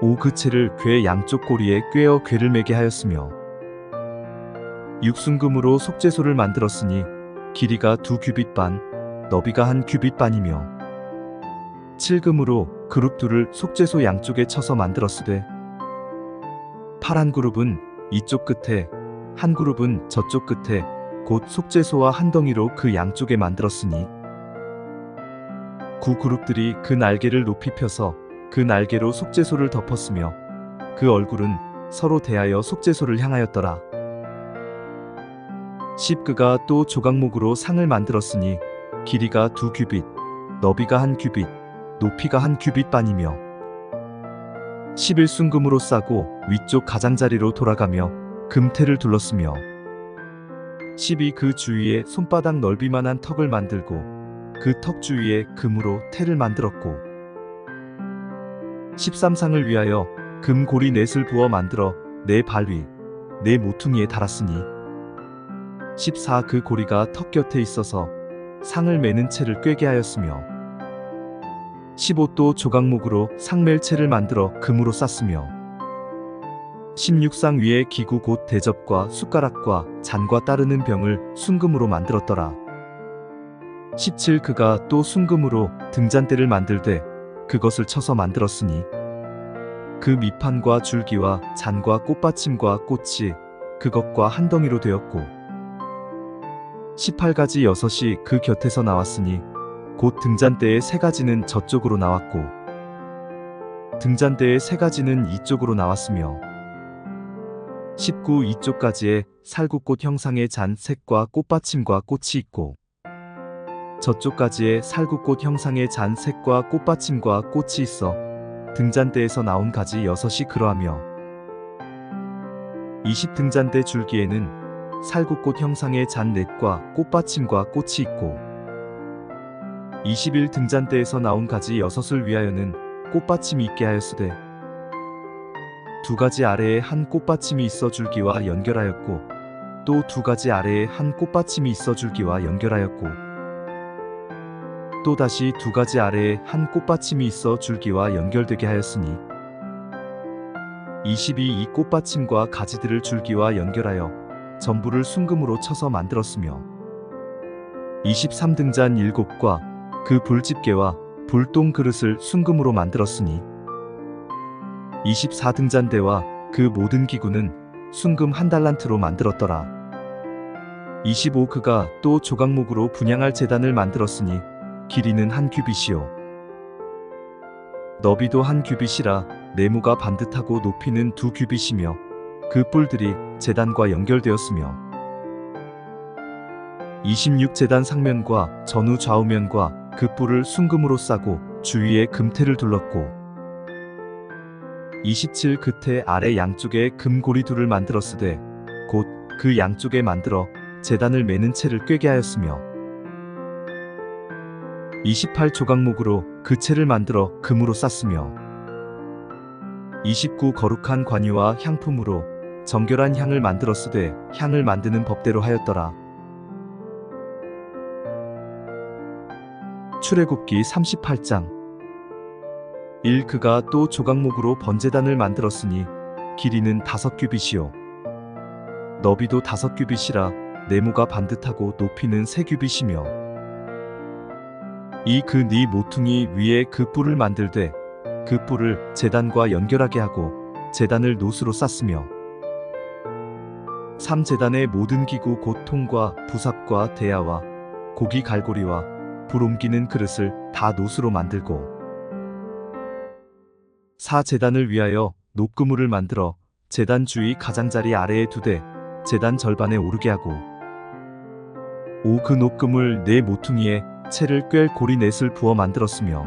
오그 채를 궤 양쪽 고리에 꿰어 궤를 매게 하였으며 육순금으로 속죄소를 만들었으니 길이가 두 규빗 반 너비가 한 규빗 반이며 칠금으로 그룹 둘을 속죄소 양쪽에 쳐서 만들었으되 파란 그룹은 이쪽 끝에 한 그룹은 저쪽 끝에 곧 속죄소와 한 덩이로 그 양쪽에 만들었으니 구 그룹들이 그 날개를 높이 펴서 그 날개로 속죄소를 덮었으며 그 얼굴은 서로 대하여 속죄소를 향하였더라. 십그가 또 조각목으로 상을 만들었으니 길이가 두 규빗, 너비가 한 규빗, 높이가 한 규빗 반이며 십일순금으로 싸고 위쪽 가장자리로 돌아가며 금태를 둘렀으며 십이 그 주위에 손바닥 넓이만한 턱을 만들고 그 턱 주위에 금으로 태를 만들었고 13상을 위하여 금고리 넷을 부어 만들어 네발 위, 네 모퉁이에 달았으니. 14 그 고리가 턱 곁에 있어서 상을 매는 채를 꿰게 하였으며. 15도 조각목으로 상멜채를 만들어 금으로 쌌으며. 16상 위에 기구 곧 대접과 숟가락과 잔과 따르는 병을 순금으로 만들었더라. 17 그가 또 순금으로 등잔대를 만들되 그것을 쳐서 만들었으니 그 밑판과 줄기와 잔과 꽃받침과 꽃이 그것과 한 덩이로 되었고 18가지 여섯이 그 곁에서 나왔으니 곧 등잔대의 세 가지는 저쪽으로 나왔고 등잔대의 세 가지는 이쪽으로 나왔으며 19 이쪽까지에 살구꽃 형상의 잔 색과 꽃받침과 꽃이 있고 저쪽까지에 살구꽃 형상의 잔 색과 꽃받침과 꽃이 있어 등잔대에서 나온 가지 여섯이 그러하며 20 등잔대 줄기에는 살구꽃 형상의 잔 넷과 꽃받침과 꽃이 있고 21 등잔대에서 나온 가지 여섯을 위하여는 꽃받침이 있게 하였으되 두 가지 아래에 한 꽃받침이 있어 줄기와 연결하였고 또 두 가지 아래에 한 꽃받침이 있어 줄기와 연결하였고 또 다시 두 가지 아래에 한 꽃받침이 있어 줄기와 연결되게 하였으니 22 이 꽃받침과 가지들을 줄기와 연결하여 전부를 순금으로 쳐서 만들었으며 23 등잔 7과 그 불집게와 불똥 그릇을 순금으로 만들었으니 24 등잔대와 그 모든 기구는 순금 한 달란트로 만들었더라. 25 그가 또 조각목으로 분양할 재단을 만들었으니 길이는 한 규빗이요. 너비도 한 규빗이라 네모가 반듯하고 높이는 두 규빗이며 그 뿔들이 재단과 연결되었으며 26 재단 상면과 전후 좌우면과 그 뿔을 순금으로 싸고 주위에 금태를 둘렀고 27 끝에 아래 양쪽에 금고리 둘을 만들었으되 곧 그 양쪽에 만들어 재단을 매는 채를 꿰게 하였으며 28 조각목으로 그 채를 만들어 금으로 쌌으며 29 거룩한 관유와 향품으로 정결한 향을 만들었으되 향을 만드는 법대로 하였더라. 출애굽기 38장 1 그가 또 조각목으로 번제단을 만들었으니 길이는 다섯 규빗이요 너비도 다섯 규빗이라 네모가 반듯하고 높이는 세 규빗이며 이 그 네 모퉁이 위에 그 뿔을 만들되 그 뿔을 재단과 연결하게 하고 재단을 노수로 쌌으며 삼 재단의 모든 기구 곧 통과 부삽과 대야와 고기 갈고리와 불 옮기는 그릇을 다 노수로 만들고 사 재단을 위하여 녹그물을 만들어 재단 주위 가장자리 아래에 두되 재단 절반에 오르게 하고 오 그 녹금을 네 모퉁이에 채를 꿰 고리 넷을 부어 만들었으며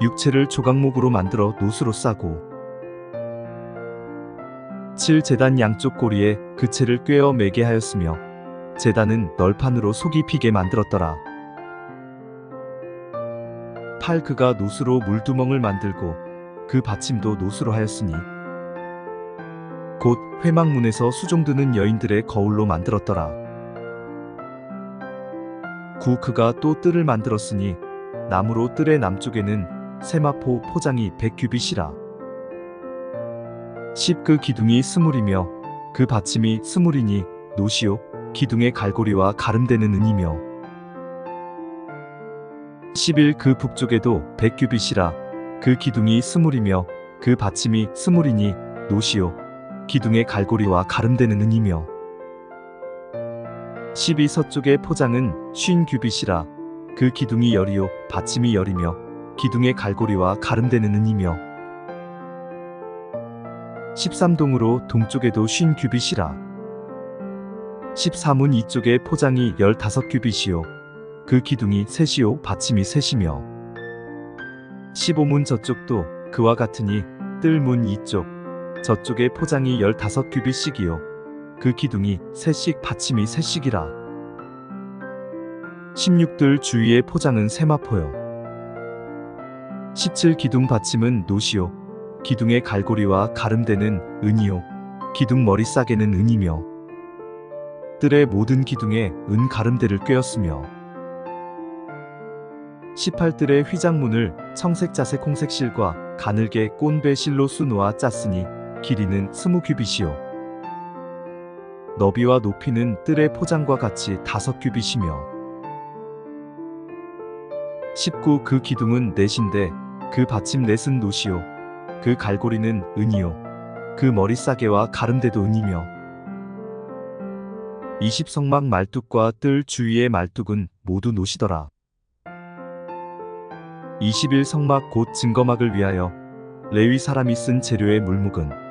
육체를 조각목으로 만들어 노수로 싸고 7. 제단 양쪽 고리에 그 채를 꿰어 매게 하였으며 제단은 널판으로 속이 피게 만들었더라. 8. 그가 노수로 물두멍을 만들고 그 받침도 노수로 하였으니 곧 회막문에서 수종드는 여인들의 거울로 만들었더라. 9. 그가 또 뜰을 만들었으니 나무로 뜰의 남쪽에는 세마포 포장이 100규빗이라. 10. 그 기둥이 스물이며 그 받침이 스물이니 노시오 기둥의 갈고리와 가름되는 은이며 11. 그 북쪽에도 100규빗이라 그 기둥이 스물이며 그 받침이 스물이니 노시오 기둥의 갈고리와 가름되는 은이며 12. 서쪽의 포장은 쉰 규빗이라 그 기둥이 열이요 받침이 열이며 기둥의 갈고리와 가름되는 은이며 13동으로 동쪽에도 쉰 규빗이라 14문 이쪽의 포장이 15규빗이요 그 기둥이 셋이요 받침이 셋이며 15문 저쪽도 그와 같으니 뜰문 이쪽 저쪽의 포장이 15규빗씩이요 그 기둥이 셋씩 받침이 셋씩이라. 16들 주위의 포장은 세마포요. 17 기둥 받침은 노시요. 기둥의 갈고리와 가름되는 은이요. 기둥 머리 싸개는 은이며 뜰의 모든 기둥에 은 가름대를 꿰었으며. 18뜰의 휘장문을 청색 자색 홍색 실과 가늘게 꼰배 실로 수놓아 짰으니 길이는 스무 규빗이요 너비와 높이는 뜰의 포장과 같이 다섯 규빗이며 19 그 기둥은 넷인데 그 받침 넷은 노시요 그 갈고리는 은이요 그 머리 싸개와 가름대도 은이며 20 성막 말뚝과 뜰 주위의 말뚝은 모두 노시더라. 21 성막 곧 증거막을 위하여 레위 사람이 쓴 재료의 물묵은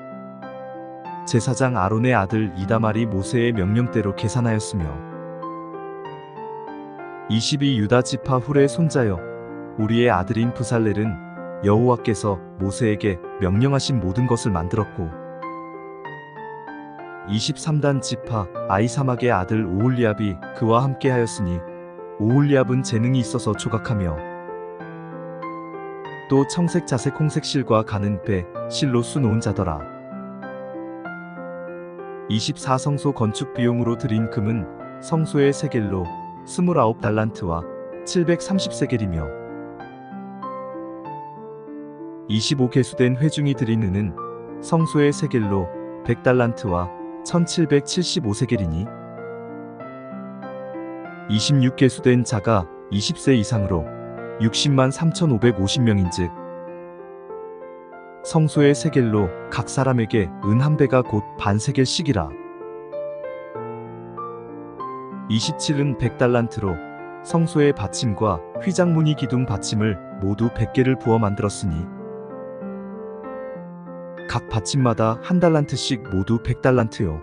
제사장 아론의 아들 이다말이 모세의 명령대로 계산하였으며 22 유다 지파 훌의 손자여 우리의 아들인 부살렐은 여호와께서 모세에게 명령하신 모든 것을 만들었고 23단 지파 아이사막의 아들 오홀리압이 그와 함께 하였으니 오홀리압은 재능이 있어서 조각하며 또 청색 자색 홍색 실과 가는 배 실로 수놓은 자더라 24성소 건축 비용으로 들인 금은 성소의 세겔로 29달란트와 730세겔이며 25개수된 회중이 드린 은은 성소의 세겔로 100달란트와 1775세겔이니 26개수된 자가 20세 이상으로 60만 3550명인즉 성소의 세겔로 각 사람에게 은 한 배가 곧 반세겔씩이라. 27은 100달란트로 성소의 받침과 휘장무늬 기둥 받침을 모두 100개를 부어 만들었으니 각 받침마다 한 달란트씩 모두 100달란트요.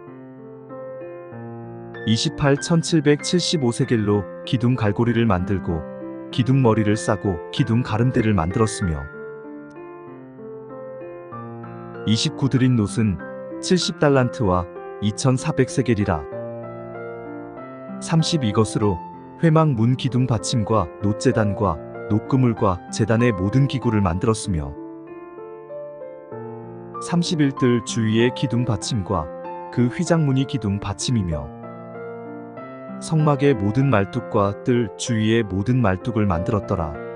28 1775세겔로 기둥 갈고리를 만들고 기둥 머리를 싸고 기둥 가름대를 만들었으며 29 드린 놋은 70달란트와 2400세겔이라 30 이것으로 회막 문 기둥 받침과 놋재단과 놋그물과 재단의 모든 기구를 만들었으며 31뜰 주위의 기둥 받침과 그 휘장무늬 기둥 받침이며 성막의 모든 말뚝과 뜰 주위의 모든 말뚝을 만들었더라.